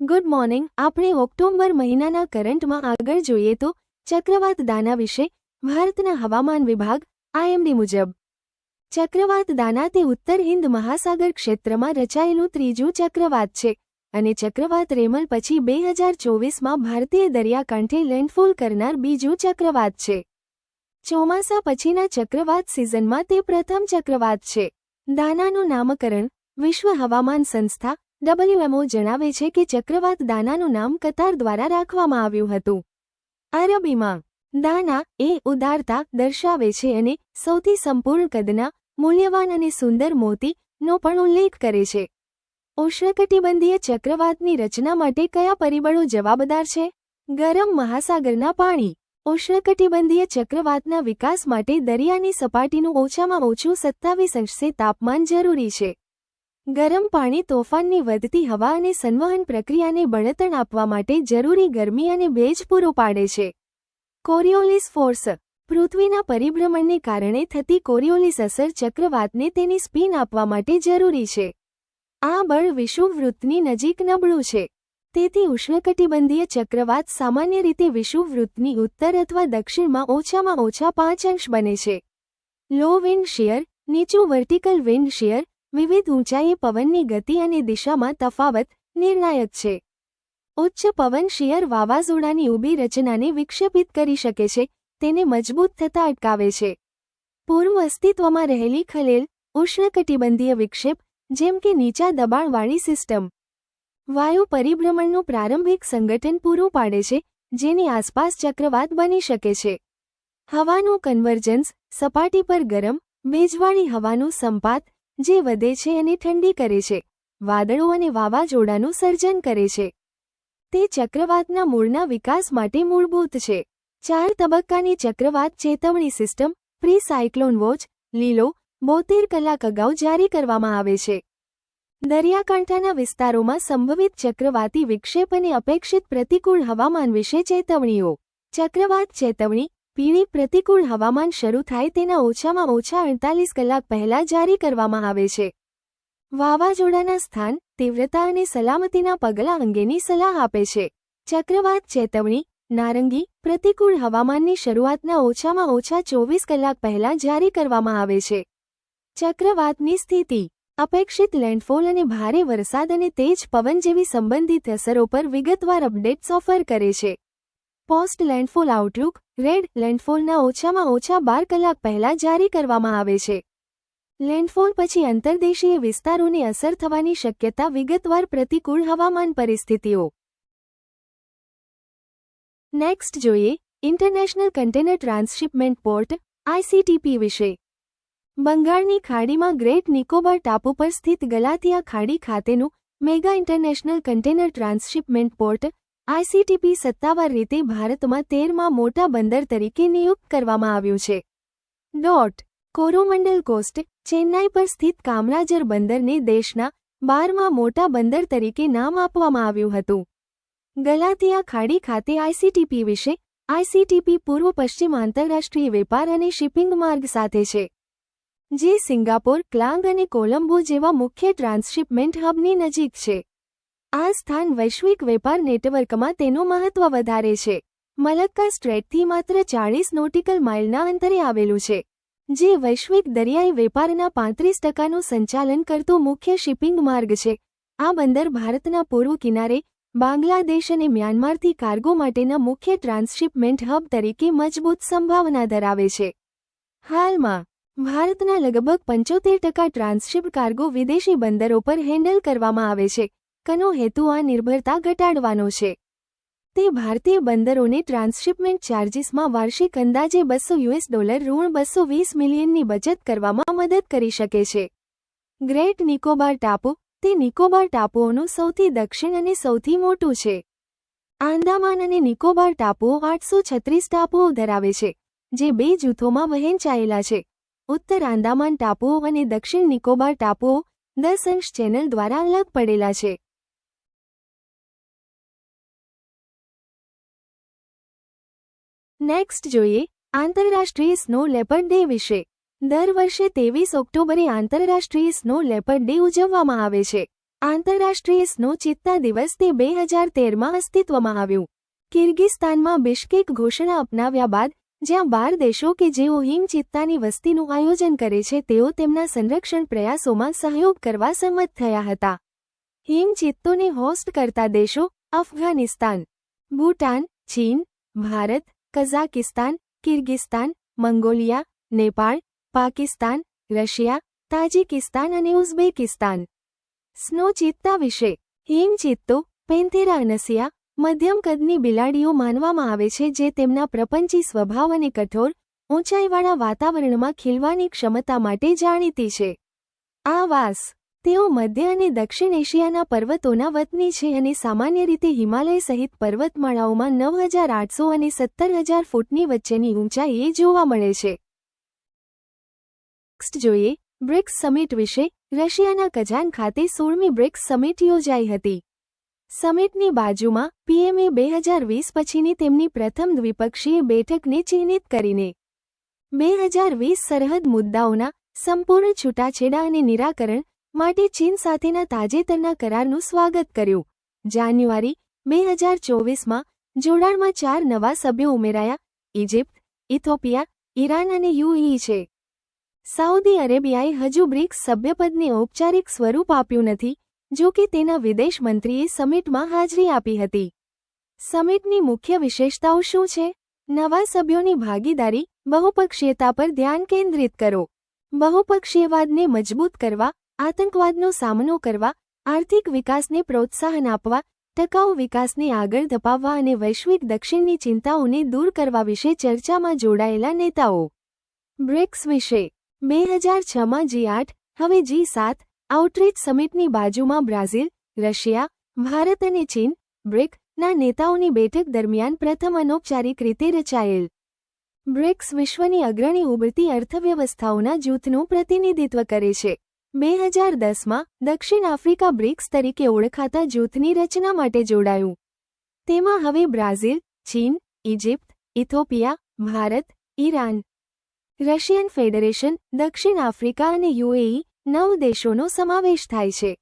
Good morning આપણે October મહિનાના કરંટમાં આગળ જોઈએ તો ચક્રવાત દાના વિશે ભારતના હવામાન વિભાગ, આઈએમડી મુજબ. ચક્રવાત દાના તે ઉત્તર હિન્દ મહાસાગર ક્ષેત્રમાં રચાયેલું ત્રીજું ચક્રવાત છે અને ચક્રવાત રેમલ પછી બે હજાર ચોવીસમાં ભારતીય દરિયાકાંઠે લેન્ડફોલ કરનાર બીજું ચક્રવાત છે. ચોમાસા પછીના ચક્રવાત સિઝનમાં તે પ્રથમ ચક્રવાત છે. દાનાનું નામકરણ વિશ્વ હવામાન સંસ્થા ડબલ્યુએમઓ જણાવે છે કે ચક્રવાત દાનાનું નામ કતાર દ્વારા રાખવામાં આવ્યું હતું. અરબીમાં દાના એ ઉદારતા દર્શાવે છે અને સૌથી સંપૂર્ણ કદના, મૂલ્યવાન અને સુંદર મોતીનો પણ ઉલ્લેખ કરે છે. ઉષ્ણકટિબંધીય ચક્રવાતની રચના માટે કયા પરિબળો જવાબદાર છે? ગરમ મહાસાગરના પાણી. ઉષ્ણકટિબંધીય ચક્રવાતના વિકાસ માટે દરિયાની સપાટીનું ઓછામાં ઓછું સત્તાવીસ અંશે તાપમાન જરૂરી છે. ગરમ પાણી તોફાનની વધતી હવા અને સંવહન પ્રક્રિયાને બળતણ આપવા માટે જરૂરી ગરમી અને ભેજ પૂરો પાડે છે. કોરિયોલિસ ફોર્સ પૃથ્વીના પરિભ્રમણને કારણે થતી કોરિયોલિસ અસર ચક્રવાતને તેની સ્પિન આપવા માટે જરૂરી છે. આ બળ વિષુવવૃત્તની નજીક નબળું છે. તેથી ઉષ્ણકટિબંધીય ચક્રવાત સામાન્ય રીતે વિષુવવૃત્તની ઉત્તર અથવા દક્ષિણમાં ઓછામાં ઓછા પાંચ અંશ બને છે. લો વિન્ડ શિયર નીચું વર્ટિકલ વિન્ડ શિયર વિવિધ ઊંચાઈએ પવનની ગતિ અને દિશામાં તફાવત નિર્ણાયક છે. ઉચ્ચ પવન શિયર વાવાઝોડાની ઊભી રચનાને વિક્ષેપિત કરી શકે છે, તેને મજબૂત થતા અટકાવે છે. પૂર્વ અસ્તિત્વમાં રહેલી ખલેલ, ઉષ્ણકટિબંધીય વિક્ષેપ, જેમ કે નીચા દબાણવાળી સિસ્ટમ. વાયુ પરિભ્રમણનું પ્રારંભિક સંગઠન પૂરું પાડે છે, જેની આસપાસ ચક્રવાત બની શકે છે. હવાનું કન્વર્જન્સ, સપાટી પર ગરમ, ભેજવાળી હવાનું સંપાત જે વધે છે અને ઠંડી કરે છે. વાદળો અને વાવાઝોડાનું સર્જન કરે છે. તે ચક્રવાતના મૂળના વિકાસ માટે મૂળભૂત છે. ચાર તબક્કાની ચક્રવાત ચેતવણી સિસ્ટમ પ્રી સાયક્લોન વોચ, લીલો, બોતેર કલાક અગાઉ જારી કરવામાં આવે છે. દરિયાકાંઠાના વિસ્તારોમાં સંભવિત ચક્રવાતી વિક્ષેપ અને અપેક્ષિત પ્રતિકૂળ હવામાન વિશે ચેતવણીઓ. ચક્રવાત ચેતવણી પીળી પ્રતિકૂળ હવામાન શરૂ થાય તેના ઓછામાં ઓછા અડતાલીસ કલાક પહેલા જારી કરવામાં આવે છે. વાવાઝોડાના સ્થાન તીવ્રતા અને સલામતીના પગલાં અંગેની સલાહ આપે છે. ચક્રવાત ચેતવણી, નારંગી, પ્રતિકૂળ હવામાનની શરૂઆતના ઓછામાં ઓછા ચોવીસ કલાક પહેલા જારી કરવામાં આવે છે. ચક્રવાતની સ્થિતિ, અપેક્ષિત લેન્ડફોલ અને ભારે વરસાદ અને તેજ પવન જેવી સંબંધિત અસરો પર વિગતવાર અપડેટ્સ ઓફર કરે છે. પોસ્ટ લેન્ડફોલ આઉટલુક રેડ લેન્ડફોલના ઓછામાં ઓછા બાર કલાક પહેલા જારી કરવામાં આવે છે. લેન્ડફોલ પછી અંતર્દેશીય વિસ્તારોને અસર થવાની શક્યતા વિગતવાર પ્રતિકૂળ હવામાન પરિસ્થિતિઓ. નેક્સ્ટ જોઈએ, international container transshipment port ICTP વિશે. બંગાળની ખાડીમાં ગ્રેટ નિકોબાર ટાપુ પર સ્થિત ગલાતિયા ખાડી ખાતેનું mega international container transshipment port ICTP સત્તાવાર રીતે ભારતમાં તેરમાં મોટા બંદર તરીકે નિયુક્ત કરવામાં આવ્યું છે. ડોટ કોરોમંડલ કોસ્ટ ચેન્નાઈ પર સ્થિત કામરાજર બંદરને દેશના બારમાં મોટા બંદર તરીકે નામ આપવામાં આવ્યું હતું. ગલાતિયા ખાડી ખાતે આઈસીટીપી વિશે આઈસીટીપી પૂર્વ પશ્ચિમ આંતરરાષ્ટ્રીય વેપાર અને શિપિંગ માર્ગ સાથે છે, જે સિંગાપોર, ક્લાંગ અને કોલંબો જેવા મુખ્ય ટ્રાન્સશિપમેન્ટ હબની નજીક છે. આ સ્થાન વૈશ્વિક વેપાર નેટવર્કમાં તેનું મહત્વ વધારે છે. મલક્કા સ્ટ્રેટથી માત્ર ચાળીસ નોટિકલ માઇલના અંતરે આવેલું છે, જે વૈશ્વિક દરિયાઈ વેપારના પાંત્રીસ ટકાનું સંચાલન કરતો મુખ્ય શિપિંગ માર્ગ છે. આ બંદર ભારતના પૂર્વ કિનારે, બાંગ્લાદેશ અને મ્યાનમારથી કાર્ગો માટેના મુખ્ય ટ્રાન્સશિપમેન્ટ હબ તરીકે મજબૂત સંભાવના ધરાવે છે. હાલમાં, ભારતના લગભગ પંચોતેર ટકા ટ્રાન્સશિપ કાર્ગો વિદેશી બંદરો પર હેન્ડલ કરવામાં આવે છે કનો હેતુ આ નિર્ભરતા ઘટાડવાનો છે. તે ભારતીય બંદરોને ટ્રાન્સશિપમેન્ટ ચાર્જીસમાં વાર્ષિક અંદાજે બસો યુએસ ડોલર ઋણ બસો વીસ મિલિયનની બચત કરવામાં મદદ કરી શકે છે. ગ્રેટ નિકોબાર ટાપુ તે નિકોબાર ટાપુઓનું સૌથી દક્ષિણ અને સૌથી મોટું છે. આંદામાન અને નિકોબાર ટાપુઓ આઠસો છત્રીસ ટાપુઓ ધરાવે છે, જે બે જૂથોમાં વહેંચાયેલા છે. ઉત્તર આંદામાન ટાપુઓ અને દક્ષિણ નિકોબાર ટાપુઓ દસ અંશ ચેનલ દ્વારા અલગ પડેલા છે. નેક્સ્ટ જોઈએ આંતરરાષ્ટ્રીય સ્નો લેપર્ડ ડે વિશે. દર વર્ષે ત્રેવીસ ઓક્ટોબરે આંતરરાષ્ટ્રીય સ્નો લેપર્ડ ડે ઉજવવામાં આવે છે. આંતરરાષ્ટ્રીય સ્નો ચિત્તા દિવસ તે બે હજાર તેરમાં અસ્તિત્વમાં આવ્યું. કિર્ગિસ્તાનમાં બિશ્કેક ઘોષણા અપનાવ્યા બાદ, જ્યાં બાર દેશો કે જેઓ હિમ ચિત્તાની વસ્તીનું આયોજન કરે છે, તેઓ તેમના સંરક્ષણ પ્રયાસોમાં સહયોગ કરવા સંમત થયા હતા. હિમ ચિત્તોને હોસ્ટ કરતા દેશો, અફઘાનિસ્તાન, ભૂટાન, ચીન, Bharat Kazakhstan, Kyrgyzstan, Mongolia, Nepal, Pakistan, Russia, Tajikistan અને ઉઝબેકિસ્તાન. સ્નો ચિત્તા વિશે. હિમ ચિત્તો પેન્થેરા અનસિયા, મધ્યમ કદની બિલાડીઓ માનવામાં આવે છે જે તેમના પ્રપંચી સ્વભાવ અને કઠોર, ઊંચાઈવાળા વાતાવરણમાં ખીલવાની ક્ષમતા માટે જાણીતી છે. આ વાસ તેઓ મધ્ય અને દક્ષિણ એશિયાના પર્વતોના વતની છે અને સામાન્ય રીતે હિમાલય સહિત પર્વતમાળાઓમાં નવ હજાર આઠસો અને સત્તર હજાર ફૂટની વચ્ચેની ઊંચાઈએ જોવા મળે છે. નેક્સ્ટ જોઈએ, બ્રિક્સ સમિટ વિશે. રશિયાના કઝાન ખાતે સોળમી બ્રિક્સ સમિટ યોજાઈ હતી. સમિટની બાજુમાં પીએમએ બે હજાર વીસ પછીની તેમની પ્રથમ દ્વિપક્ષીય બેઠકને ચિહ્નિત કરીને બે હજાર વીસ સરહદ મુદ્દાઓના સંપૂર્ણ છૂટાછેડા અને નિરાકરણ માટે ચીન સાથેના તાજેતરના કરારનું સ્વાગત કર્યું. જાન્યુઆરી, બે હજાર ચોવીસમાં જોડાણમાં ચાર નવા સભ્યો ઉમેરાયા ઇજિપ્ત ઇથોપિયા, ઈરાન અને યુઈ છે. સાઉદી અરેબિયાએ હજુ બ્રિક્સ સભ્યપદને ઔપચારિક સ્વરૂપ આપ્યું નથી, જો કે તેના વિદેશ મંત્રીએ સમિટમાં હાજરી આપી હતી. સમિટની મુખ્ય વિશેષતાઓ શું છે? નવા સભ્યોની ભાગીદારી, બહુપક્ષીયતા પર ધ્યાન કેન્દ્રિત કરો. બહુપક્ષીયવાદને મજબૂત કરવા આતંકવાદનો સામનો કરવા, આર્થિક વિકાસને પ્રોત્સાહન આપવા, ટકાઉ વિકાસને આગળ ધપાવવા અને વૈશ્વિક દક્ષિણની ચિંતાઓને દૂર કરવા વિશે ચર્ચામાં જોડાયેલા નેતાઓ. બ્રિક્સ વિશે. બે હજાર છમાં જી આઠ, હવે જી સાત, આઉટરીચ સમિટની બાજુમાં બ્રાઝિલ, રશિયા, ભારત અને ચીન બ્રિક ના નેતાઓની બેઠક દરમિયાન પ્રથમ અનૌપચારિક રીતે રચાયેલ. બ્રિક્સ વિશ્વની અગ્રણી ઉભરતી અર્થવ્યવસ્થાઓના જૂથનું પ્રતિનિધિત્વ કરે છે. બે હજાર દસમાં દક્ષિણ આફ્રિકા બ્રિક્સ તરીકે ઓળખાતા જૂથની રચના માટે જોડાયું. તેમાં હવે બ્રાઝિલ, ચીન Egypt Ethiopia, Bharat, Iran, Russian Federation, દક્ષિણ આફ્રિકા અને યુએઈ નવ દેશોનો સમાવેશ થાય છે.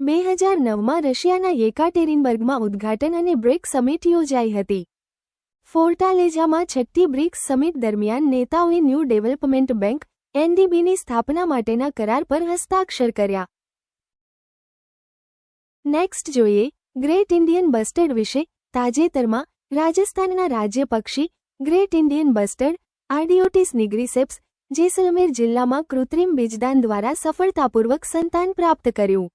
બે હજાર નવમાં રશિયાના યેકાટેરિનબર્ગમાં ઉદ્ઘાટન અને બ્રિક સમિટ યોજાઈ હતી. ફોર્ટાલેજામાં છઠ્ઠી બ્રિક્સ સમિટ દરમિયાન નેતાઓએ ન્યૂ ડેવલપમેન્ટ બેંક એનડીબીની સ્થાપના માટેના કરાર પર હસ્તાક્ષર કર્યા. નેક્સ્ટ જોઈએ, ગ્રેટ ઇન્ડિયન બસ્ટર્ડ વિશે, તાજેતરમાં, રાજસ્થાનના રાજ્ય પક્ષી, great Indian bustard Ardeotis nigriceps, Jaisalmer જિલ્લામાં કૃત્રિમ બીજદાન દ્વારા સફળતાપૂર્વક સંતાન પ્રાપ્ત કર્યું.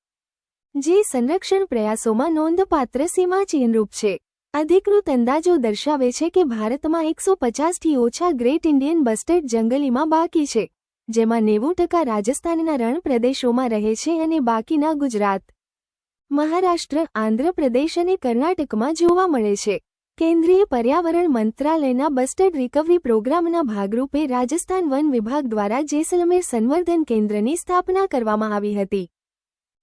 જે સંરક્ષણ પ્રયાસોમાં નોંધપાત્ર સીમાચિહ્નરૂપ છે. અધિકૃત અંદાજો દર્શાવે છે કે ભારતમાં એકસો પચાસથી ઓછા ગ્રેટ ઇન્ડિયન બસ્ટર્ડ જંગલીમાં બાકી છે. જેમાં નેવું ટકા રાજસ્થાનના રણ પ્રદેશોમાં રહે છે અને બાકીના ગુજરાત, મહારાષ્ટ્ર, આંધ્રપ્રદેશ અને કર્ણાટકમાં જોવા મળે છે. કેન્દ્રીય પર્યાવરણ મંત્રાલયના બસ્ટર્ડ રિકવરી પ્રોગ્રામના ભાગરૂપે રાજસ્થાન વન વિભાગ દ્વારા જેસલમેર સંવર્ધન કેન્દ્રની સ્થાપના કરવામાં આવી હતી,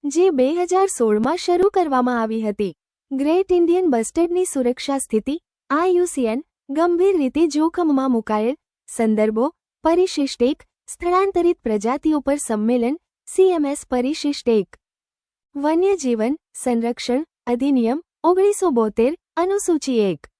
જે બે હજાર સોળમાં શરૂ કરવામાં આવી હતી. ગ્રેટ ઇન્ડિયન બસ્ટર્ડની સુરક્ષા સ્થિતિ આઈયુસીએન ગંભીર રીતે જોખમમાં મુકાયેલ સંદર્ભો, પરિશિષ્ટ એક સ્થળાંતરિત પ્રજાતિઓ પર સંમેલન સીએમએસ પરિશિષ્ટ એક. વન્યજીવન સંરક્ષણ અધિનિયમ ઓગણીસો બોતેર અનુસૂચિ એક.